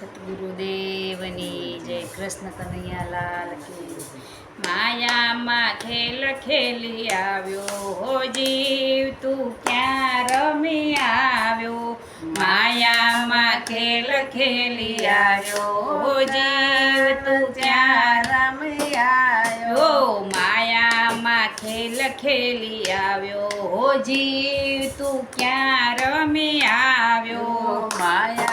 સતગુરુદેવની જય કૃષ્ણ કનૈયાલાલ કી માયામાં ખેલ ખેલી આવ્યો હો જીવ તું ક્યાં રમી આવ્યો માયામાં ખેલ ખેલી આવ્યો હો જીવ તું ક્યાં રમી આવ્યો માયામાં ખેલ ખેલી આવ્યો હો જીવ તું ક્યાં રમી આવ્યો માયામાં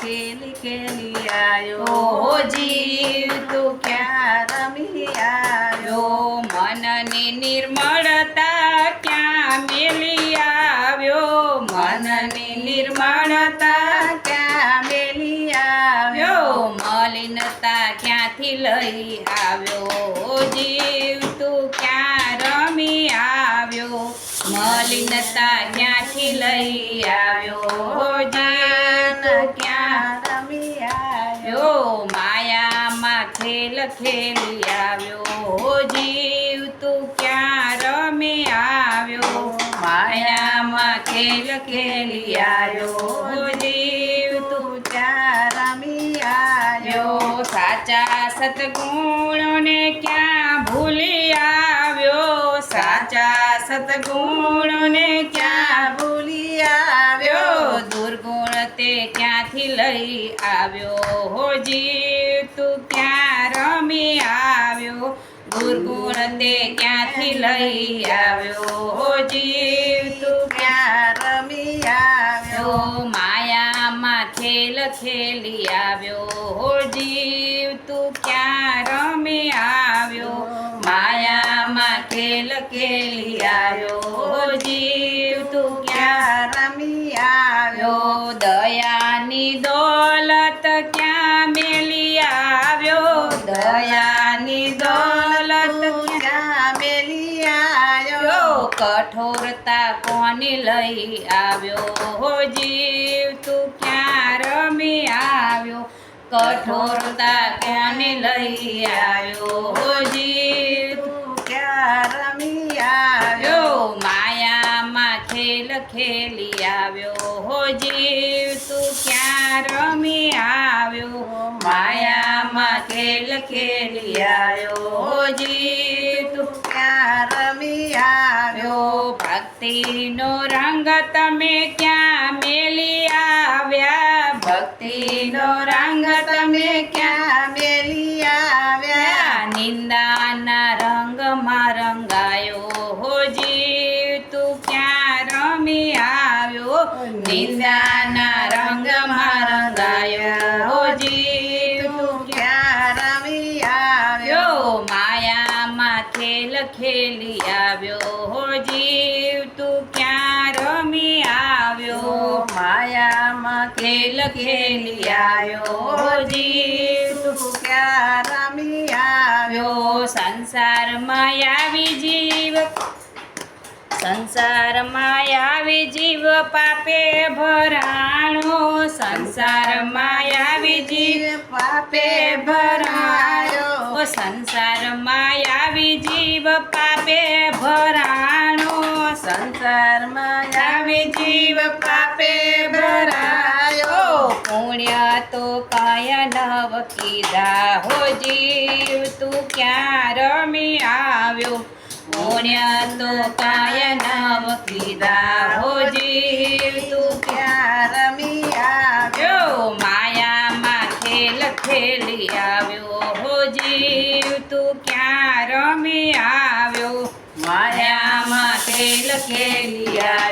ખેલી ખેલી આવ્યો ઓ જીવ તું ક્યાં રમી આવ્યો મનની નિર્મળતા ક્યાં મેલી આવ્યો મનની નિર્મળતા ક્યાં મેલી આવ્યો મલિનતા ક્યાંથી લઈ આવ્યો ઓ જીવ તું ક્યાં રમી આવ્યો મલિનતા ક્યાંથી લઈ આવ્યો ખેલ ખેલી આવ્યો હો જીવ તું ક્યાં રમી આવ્યો માયામાં ખેલ ખેલી આવ્યો હો જીવ તું ક્યાં રમી આવ્યો આવ્યો સાચા સતગુણોને ક્યાં ભૂલી આવ્યો સાચા સતગુણોને ક્યાં ક્યાંથી લઈ આવ્યો હો જીવ તું ક્યાં રમી આવ્યો દુર્ગુણ તે ક્યાંથી લઈ આવ્યો હો જીવ તું ક્યાં રમી આવ્યો આવ્યો માયામાં ખેલ ખેલી આવ્યો હો જીવ તું ક્યાં રમી આવ્યો માયામાં ખેલ ખેલી આવ્યો હો જીવ તું ક્યાં ક્યાં રમી આવ્યો આવ્યો દયાની દોલત ક્યાં મેલી આવ્યો દયાની દોલત ક્યાં મેલી આવ્યો આવ્યો કઠોરતા કોની લઈ આવ્યો હો જીવ તું ક્યાં રમી આવ્યો કઠોરતા કોની લઈ આવ્યો હો માયામાં ખેલ ખેલી આવ્યો હો જીવ, તું ક્યાં રમી આવ્યો માયામાં ખેલ ખેલી આવ્યો હો જીવ, તું ક્યાં રમી આવ્યો ભક્તિનો રંગ તમે ક્યાં મેલી આવ્યા? ભક્તિનો રંગ તમે ક્યાં મેલી આવ્યા? નિંદાના રંગમાં રંગાયો નિંદાના રંગમાં રંગાયો હો તું ક્યાં રમી આવ્યો? માયામાં ખેલ ખેલી આવ્યો. હો જીવ તું ક્યાં રમી આવ્યો? માયામાં ખેલ ખેલી આવ્યો. જીવ તું ક્યાં રમી આવ્યો? સંસારમાં આવી જીવ. સંસારમાં આવી જીવ પાપે ભરાણો. સંસારમાં આવી જીવ પાપે ભરાયો સંસારમાં આવી જીવ પાપે ભરાણો. સંસારમાં આવી જીવ પાપે ભરાયો. પુણ્ય તો કાય નવ કીધા હો જીવ, તું ક્યાં રમી આવ્યો? પુણ્ય તો કાય નવ કીધા હોજી. તું ક્યાં રમી આવ્યો? માયા માયામાં ખેલ ખેલી આવ્યો હોજી. તું ક્યાં રમી આવ્યો? માયામાં ખેલ ખેલી આવ્યો